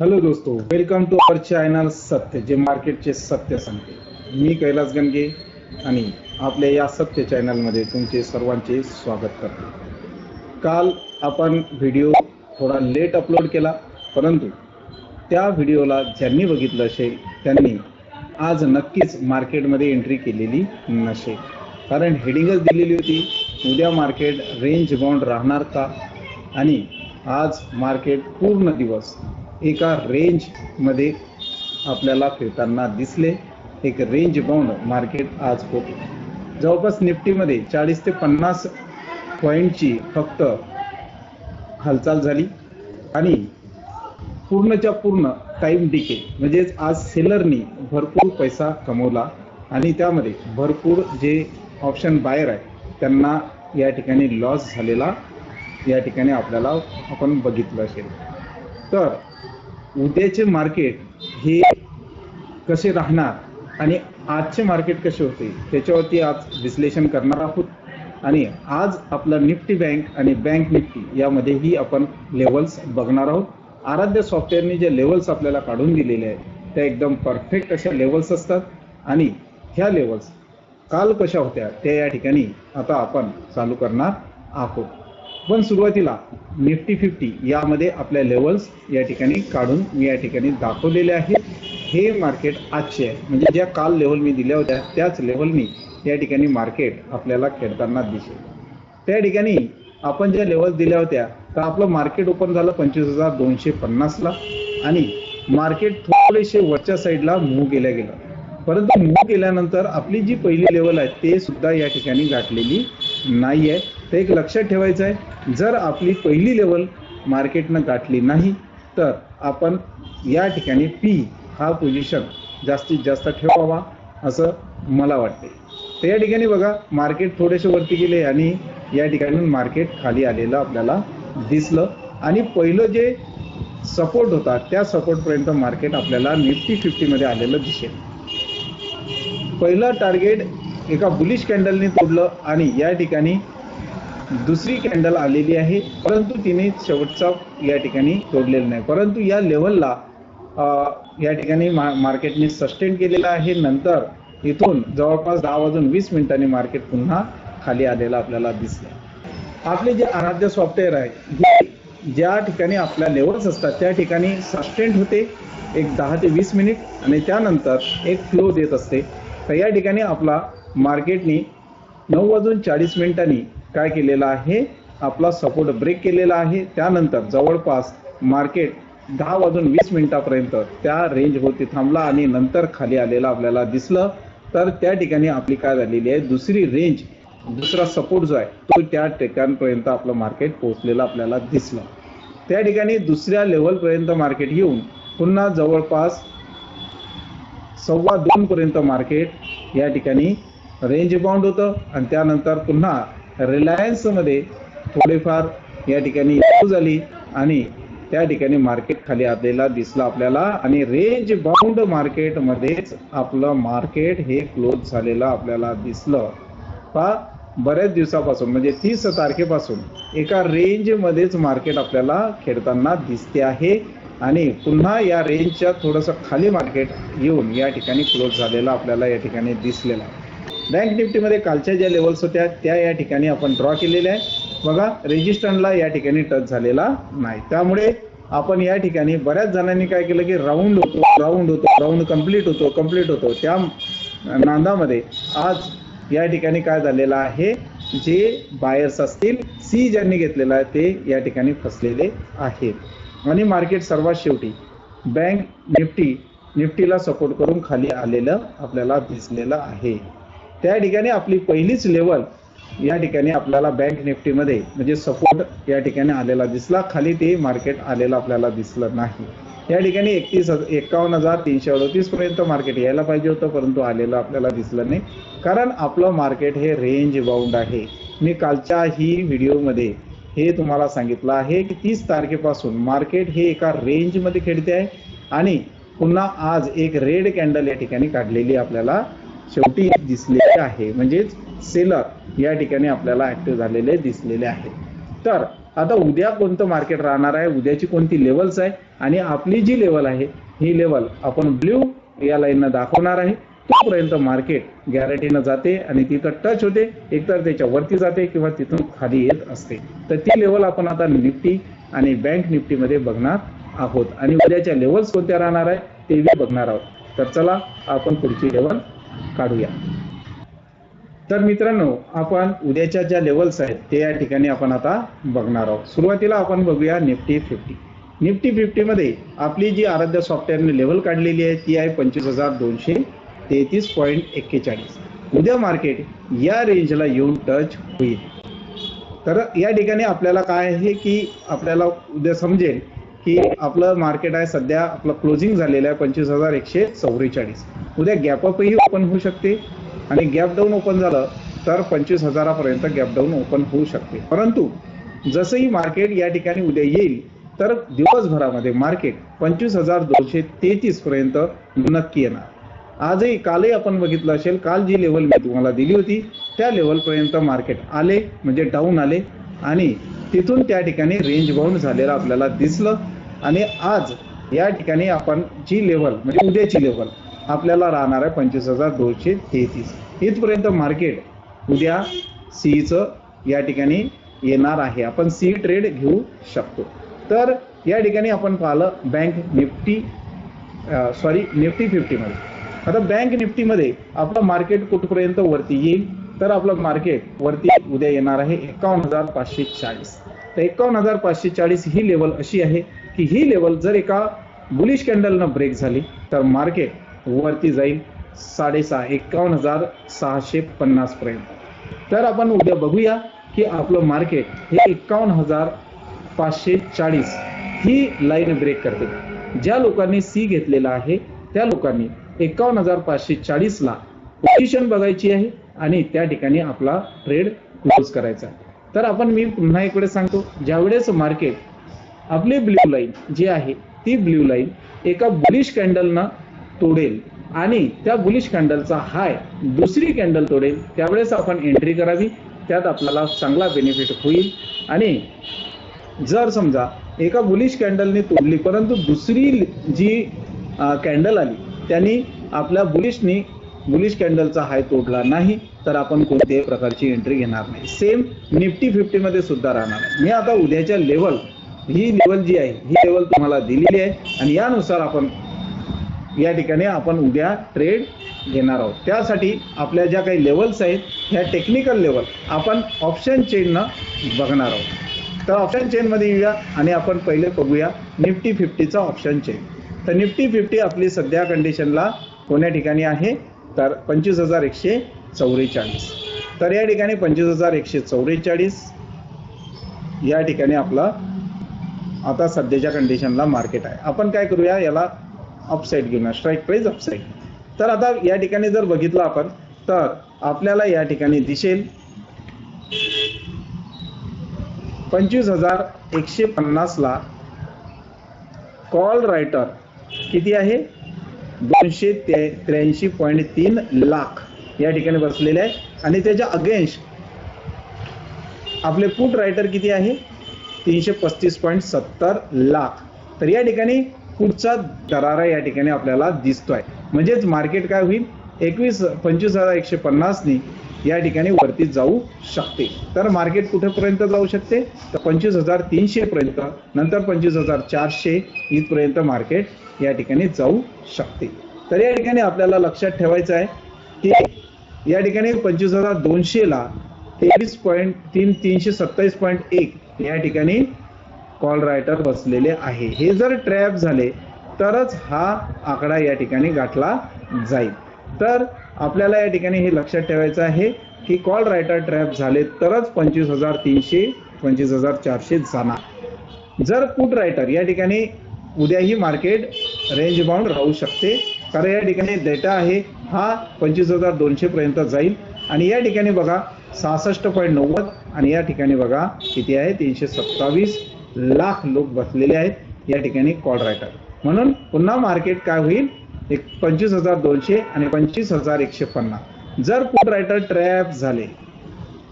Hello दोस्तो welcome to our channel सत्य जे मार्केटचे सत्य सांगते. मी कैलास गणगे आणि आपल्या या सत्य चॅनलमध्ये तुमचे सर्वांचे स्वागत करतो. काल आपण व्हिडिओ थोडा लेट अपलोड केला परंतु त्या व्हिडिओला ज्यांनी बघितलं असेल त्यांनी आज नक्कीच मार्केटमध्ये एंट्री केलेली नसेल. कारण हेडिंगच दिलेली होती उद्या मार्केट रेंज बाउंड राहणार का? आणि आज मार्केट पूर्ण दिवस एका रेंजमध्ये आपल्याला फिरताना दिसले. एक रेंज बाउंड मार्केट आज होते जवळपास निफ्टीमध्ये चाळीस ते पन्नास पॉईंटची फक्त हालचाल झाली. आणि पूर्णच्या पूर्ण टाईम डिके म्हणजेच आज सेलरनी भरपूर पैसा कमवला. आणि त्यामध्ये भरपूर जे ऑप्शन बायर आहे त्यांना या ठिकाणी लॉस झालेला. या ठिकाणी आपल्याला आपण बघितलं असेल. तर उद्याचे मार्केट हे कसे राहणार आणि आजचे मार्केट कसे होते त्याच्यावरती आज विश्लेषण करणार आहोत. आणि आज आपलं निफ्टी बँक आणि बँक निफ्टी यामध्येही आपण लेवल्स बघणार आहोत. आराध्य सॉफ्टवेअरने जे लेवल्स आपल्याला काढून दिलेले आहेत त्या एकदम परफेक्ट अशा लेवल्स असतात. आणि ह्या लेवल्स काल कशा होत्या त्या या ठिकाणी आता आपण चालू करणार आहोत. पण सुरुवातीला निफ्टी फिफ्टी यामध्ये आपल्या लेवल्स या ठिकाणी काढून मी या ठिकाणी दाखवलेले आहेत. हे मार्केट आजचे आहे. म्हणजे ज्या काल लेवल मी दिल्या होत्या त्याच लेवलनी या ठिकाणी मार्केट आपल्याला खेळताना दिसेल. त्या ठिकाणी आपण ज्या लेवल्स दिल्या होत्या तर आपलं मार्केट ओपन झालं पंचवीस हजार दोनशे पन्नासला आणि मार्केट थोडेसे वरच्या साईडला मूव्ह केल्या गेलं. परंतु मूव्ह केल्यानंतर आपली जी पहिली लेवल आहे ते सुद्धा या ठिकाणी गाठलेली नाही आहे तर एक लक्षात ठेवायचं आहे जर आपली पहिली लेवल मार्केटनं गाठली नाही तर आपण या ठिकाणी पी हा पोझिशन जास्तीत जास्त ठेवावा असं मला वाटते तर या ठिकाणी बघा मार्केट थोडेसे वरती गेले आणि या ठिकाणी मार्केट खाली आलेलं आपल्याला दिसलं. आणि पहिलं जे सपोर्ट होता त्या सपोर्टपर्यंत मार्केट आपल्याला निफ्टी फिफ्टीमध्ये आलेलं दिसेल. पहिलं टार्गेट एका बुलिश कॅन्डलने तोडलं आणि या ठिकाणी दुसरी कॅन्डल आलेली आहे. परंतु तिने शेवटचा या ठिकाणी तोडलेला नाही. परंतु या लेवलला या ठिकाणी मा मार्केटने सस्टेन केलेला आहे. नंतर इथून जवळपास दहा वाजून वीस मिनिटांनी मार्केट पुन्हा खाली आलेलं आपल्याला दिसलं. आपले जे आराध्य सॉफ्टवेअर आहे हे ज्या ठिकाणी आपल्या लेवल्स असतात त्या ठिकाणी सस्टेंड होते. एक दहा ते वीस मिनिट आणि त्यानंतर एक फ्लो देत असते. तर या ठिकाणी आपला मार्केटनी नऊ वाजून चाळीस मिनिटांनी काय केलेलं आहे? आपला सपोर्ट ब्रेक केलेला आहे. त्यानंतर जवळपास मार्केट दहा वाजून वीस मिनिटापर्यंत त्या रेंज होती थांबला आणि नंतर खाली आलेला आपल्याला दिसलं. तर त्या ठिकाणी आपली काय झालेली आहे? दुसरी रेंज दुसरा सपोर्ट जो आहे तो त्या ठिकाणपर्यंत आपलं मार्केट पोहोचलेलं आपल्याला दिसलं. त्या ठिकाणी दुसऱ्या लेवलपर्यंत मार्केट येऊन पुन्हा जवळपास सव्वा दोनपर्यंत मार्केट या ठिकाणी रेंज बाउंड होतं. आणि त्यानंतर पुन्हा रिलायन्समध्ये थोडेफार या ठिकाणी झाली आणि त्या ठिकाणी मार्केट खाली आलेला दिसला आपल्याला आणि रेंज बाउंड मार्केटमध्येच आपलं मार्केट हे क्लोज झालेलं आपल्याला दिसलं. पहा बऱ्याच दिवसापासून म्हणजे तीस तारखेपासून एका रेंजमध्येच मार्केट आपल्याला खेळताना दिसते आहे आणि पुन्हा या रेंजच्या थोडंसं खाली मार्केट येऊन या ठिकाणी क्लोज झालेलं आपल्याला या ठिकाणी दिसलेलं आहे. बँक निफ्टीमध्ये कालच्या ज्या लेवल्स होत्या त्या या ठिकाणी आपण ड्रॉ केलेल्या आहे बघा रेजिस्टंटला या ठिकाणी टच झालेला नाही. त्यामुळे आपण या ठिकाणी बऱ्याच जणांनी काय केलं की राऊंड होतो राऊंड होतो राऊंड कंप्लीट होतो कंप्लीट होतो. त्या नांदामध्ये आज या ठिकाणी काय झालेलं आहे जे बायर्स असतील सी ज्यांनी घेतलेलं आहे ते या ठिकाणी फसलेले आहेत. आणि मार्केट सर्वात शेवटी बँक निफ्टी निफ्टीला सपोर्ट करून खाली आलेलं आपल्याला दिसलेलं आहे. त्या ठिकाणी आपली पहिलीच लेवल या ठिकाणी आपल्याला बँक निफ्टीमध्ये म्हणजे सपोर्ट या ठिकाणी आलेला दिसला. खाली ते मार्केट आलेलं आपल्याला दिसलं नाही. या ठिकाणी एकतीस एकावन्न हजार तीनशे अडतीस पर्यंत मार्केट यायला पाहिजे होतं परंतु आलेलं आपल्याला दिसलं नाही. कारण आपलं मार्केट हे रेंज बाउंड आहे. मी कालच्या ही व्हिडिओमध्ये हे तुम्हाला सांगितलं आहे की तीस तारखेपासून मार्केट हे एका रेंजमध्ये खेळते आहे आणि पुन्हा आज एक रेड कॅन्डल या ठिकाणी काढलेली आपल्याला शेवटी दिसलेले आहे. म्हणजेच सेलर या ठिकाणी आपल्याला ऍक्टिव्ह झालेले दिसलेले आहे. तर आता उद्या कोणतं मार्केट राहणार आहे? उद्याची कोणती लेवल्स आहे? आणि आपली जी लेवल आहे ही लेवल आपण ब्ल्यू या लाईननं दाखवणार आहे. तोपर्यंत मार्केट गॅरंटीनं जाते आणि तिथं टच होते. एकतर त्याच्या वरती जाते किंवा तिथून खाली येत असते. तर ती लेवल आपण आता निफ्टी आणि बँक निफ्टीमध्ये बघणार आहोत. आणि उद्याच्या लेवल्स कोणत्या राहणार आहे ते बघणार आहोत. तर चला आपण पुढची लेवल काढूया. तर मित्रांनो आपण उद्याच्या ज्या लेवल्स आहेत ते या ठिकाणी आपण आता बघणार आहोत. सुरुवातीला आपण बघूया निफ्टी फिफ्टी निफ्टी फिफ्टीमध्ये आपली जी आराध्य सॉफ्टवेअरने लेवल काढलेली आहे ती आहे पंचवीस हजार दोनशे तेहतीस पॉईंट एक्केचाळीस. उद्या मार्केट या रेंजला येऊन टच होईल. तर या ठिकाणी आपल्याला काय आहे की आपल्याला उद्या समजेल की आपलं मार्केट आहे सध्या आपलं क्लोजिंग झालेलं आहे पंचवीस हजार एकशे चौवेचाळीस उद्या गॅपअपही ओपन होऊ शकते आणि गॅप डाऊन ओपन झालं तर पंचवीस हजारापर्यंत गॅप डाऊन ओपन होऊ शकते. परंतु जसंही मार्केट या ठिकाणी उद्या येईल तर दिवसभरामध्ये मार्केट पंचवीस हजार दोनशे तेहतीस पर्यंत नक्की येणार. आजही कालही आपण बघितलं असेल काल जी लेवल मी तुम्हाला दिली होती त्या लेवलपर्यंत मार्केट आले म्हणजे डाऊन आले आणि तिथून त्या ठिकाणी रेंज बाउंड झालेलं आपल्याला दिसलं. आणि आज या ठिकाणी आपण जी लेवल म्हणजे उद्याची लेवल आपल्याला राहणार आहे पंचवीस हजार दोनशे तेहतीस. इथपर्यंत मार्केट उद्या सीचं या ठिकाणी येणार आहे. आपण सी ट्रेड घेऊ शकतो. तर या ठिकाणी आपण पाहिलं बँक निफ्टी सॉरी निफ्टी फिफ्टीमध्ये आता बँक निफ्टीमध्ये आपलं मार्केट कुठपर्यंत वरती येईल? तर आपलं मार्केट वरती उद्या येणार आहे एकावन्न हजार पाचशे चाळीस तर एकावन्न हजार पाचशे चाळीस ही लेवल अशी आहे की ही लेवल जर एका बुलिश कॅन्डलनं ब्रेक झाली तर मार्केट वरती जाईल साडेसहा एकावन्न हजार सहाशे पन्नास पर्यंत. तर आपण उद्या बघूया की आपलं मार्केट हे एकावन्न हजार पाचशे चाळीस ही लाईन ब्रेक करते. ज्या लोकांनी सी घेतलेला आहे त्या लोकांनी एकावन्न हजार पाचशे चाळीसला पोझिशन बघायची आहे. आणि त्या ठिकाणी आपला ट्रेड क्लोज करायचा. तर आपण मी पुन्हा एक वेळेस सांगतो ज्यावेळेस मार्केट आपली ब्ल्यू लाईन जी आहे ती ब्ल्यू लाईन एका बुलिश कॅन्डलनं तोडेल आणि त्या बुलिश कॅन्डलचा हाय दुसरी कॅन्डल तोडेल त्यावेळेस आपण एंट्री करावी. त्यात आपल्याला चांगला बेनिफिट होईल. आणि जर समजा एका बुलिश कॅन्डलने तोडली परंतु दुसरी जी कॅन्डल आली त्यांनी आपल्या बुलिशनी बुलिश कॅन्डलचा हाय तोडला नाही तर आपण कोणत्याही प्रकारची एंट्री घेणार नाही. सेम निफ्टी फिफ्टीमध्ये सुद्धा राहणार आहे. मी आता उद्याच्या लेवल ही लेवल जी आहे ही लेवल तुम्हाला दिलेली आहे. आणि यानुसार आपण या ठिकाणी आपण उद्या ट्रेड घेणार आहोत. त्यासाठी आपल्या ज्या काही लेवल्स आहेत ह्या टेक्निकल लेवल आपण ऑप्शन चेननं बघणार आहोत. तर ऑप्शन चेनमध्ये येऊया आणि आपण पहिले बघूया निफ्टी फिफ्टीचा ऑप्शन चेन तर निफ्टी फिफ्टी आपली सध्या कंडिशनला कोण्या ठिकाणी आहे? तर पंचवीस हजार एकशे चौवेचाळीस. तर या ठिकाणी पंचवीस हजार एकशे चौवेचाळीस या ठिकाणी आपला आता सध्याच्या कंडिशनला मार्केट आहे. आपण काय करूया याला अपसाईड घेऊया स्ट्राईक प्राईज अपसाईड तर आता या ठिकाणी जर बघितलं आपण तर आपल्याला या ठिकाणी दिसेल पंचवीस हजार एकशे पन्नासला कॉल रायटर किती आहे? दोनशे ते त्र्याऐंशी पॉईंट तीन लाख या ठिकाणी बसलेले आहे आणि त्याच्या अगेन्स्ट आपले पुट रायटर किती आहे? तीनशे पस्तीस पॉईंट सत्तर लाख. तर या ठिकाणी पुढचा दरारा या ठिकाणी आपल्याला दिसतोय. म्हणजेच मार्केट काय होईल? एकवीस पंचवीस हजार एकशे पन्नासनी या ठिकाणी वरती जाऊ शकते. तर मार्केट कुठेपर्यंत जाऊ शकते? तर पंचवीस हजार तीनशे पर्यंत नंतर पंचवीस हजार चारशे इथपर्यंत मार्केट या ठिकाणी जाऊ शकते. तर या ठिकाणी आपल्याला लक्षात ठेवायचं आहे की या ठिकाणी पंचवीस हजार दोनशेला तेवीस पॉईंट तीन तीनशे सत्तावीस पॉईंट एक या ठिकाणी कॉल रायटर बसलेले आहे. हे जर ट्रॅप झाले तरच हा आकडा या ठिकाणी गाठला जाईल. तर आपल्याला या ठिकाणी हे लक्षात ठेवायचं आहे की कॉल रायटर ट्रॅप झाले तरच पंचवीस हजार तीनशे पंचवीस हजार चारशे जाणार. जर पुट रायटर या ठिकाणी उद्याही मार्केट रेंज बाउंड राहू शकते कारण या ठिकाणी डेटा आहे हा पंचवीस हजार दोनशे पर्यंत जाईल. आणि या ठिकाणी बघा सहासष्ट पॉईंट नव्वद आणि या ठिकाणी बघा किती आहे? तीनशे सत्तावीस लाख लोक बसलेले आहेत या ठिकाणी कॉल रायटर म्हणून पुन्हा मार्केट काय होईल? एक पंचवीस हजार दोनशे आणि पंचवीस हजार एकशे पन्नास. जर कोट रायटर ट्रॅप झाले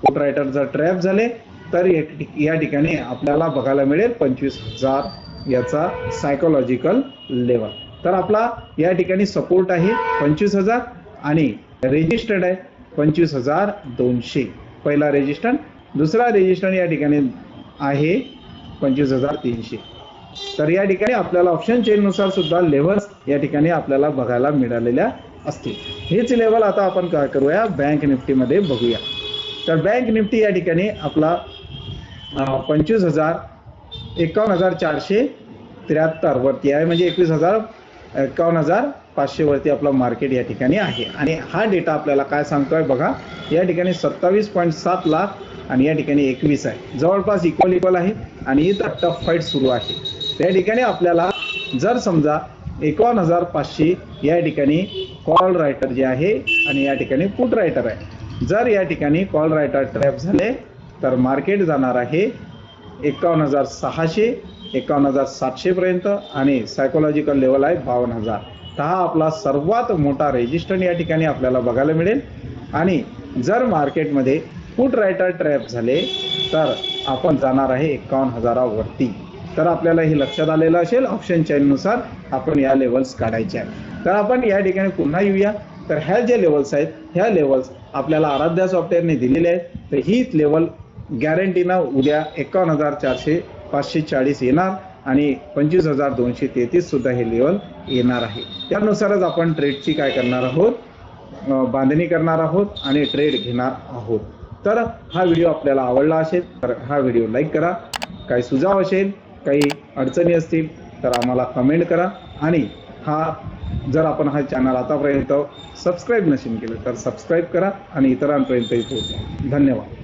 कोट रायटर जर ट्रॅप झाले तर या ठिकाणी आपल्याला बघायला मिळेल पंचवीस हजार याचा सायकोलॉजिकल लेवल तर आपला या ठिकाणी सपोर्ट आहे पंचवीस हजार आणि रेजिस्टर्ड आहे पंचवीस हजार दोनशे. पहिला रेजिस्टंट दुसरा रेजिस्टंट या ठिकाणी आहे पंचवीस हजार तीनशे. तर या ठिकाणी आपल्याला ऑप्शन चेननुसार सुद्धा लेवल्स या ठिकाणी आपल्याला बघायला मिळालेल्या असतील. हेच लेवल आता आपण काय करूया? बँक निफ्टीमध्ये बघूया. तर बँक निफ्टी या ठिकाणी आपला पंचवीस हजार एकावन्न हजार चारशे त्र्याहत्तर वरती आहे. म्हणजे एकवीस हजार एकावन्न हजार पाचशे वरती आपलं मार्केट या ठिकाणी आहे. आणि हा डेटा आपल्याला काय सांगतोय बघा? या ठिकाणी सत्तावीस पॉईंट सात लाख आणि या ठिकाणी एकवीस आहे. जवळपास इक्वल इक्वल आहे. आणि इथं टफ फाईट सुरू आहे. त्या ठिकाणी आपल्याला जर समजा एकावन्न हजार पाचशे या ठिकाणी कॉल रायटर जे आहे आणि या ठिकाणी पुट रायटर आहे. जर या ठिकाणी कॉल रायटर ट्रॅप झाले तर मार्केट जाणार आहे एकावन्न हजार सहाशे एकावन्न हजार सातशेपर्यंत आणि सायकोलॉजिकल लेवल आहे बावन्न हजार. तर हा आपला सर्वात मोठा रेजिस्टंट या ठिकाणी आपल्याला बघायला मिळेल. आणि जर मार्केटमध्ये पुट रायटर ट्रॅप झाले तर आपण जाणार आहे एकावन्न हजारावरती. तर आपल्याला हे लक्षात आलेलं असेल. ऑप्शन चेननुसार आपण या लेवल्स काढायचे आहेत तर आपण या ठिकाणी पुन्हा येऊया. तर ह्या ज्या लेवल्स आहेत ह्या लेवल्स आपल्याला आराध्या सॉफ्टवेअरने दिलेले आहेत. तर हीच लेवल गॅरंटीनं उद्या एकावन्न हजार चारशे पाचशे चाळीस येणार आणि पंचवीस हजार दोनशे तेहतीस सुद्धा हे लेवल येणार आहे. त्यानुसारच आपण ट्रेडची काय करणार आहोत? बांधणी करणार आहोत आणि ट्रेड घेणार आहोत. तर हा व्हिडिओ आपल्याला आवडला असेल तर हा व्हिडिओ लाईक करा. काही सुझाव असेल काही अडचणी असतील तर आम्हाला कमेंट करा. आणि हा जर आपण हा चॅनल आतापर्यंत सबस्क्राईब नसेल केलं तर सबस्क्राईब करा आणि इतरांपर्यंतही पोहोचा. धन्यवाद.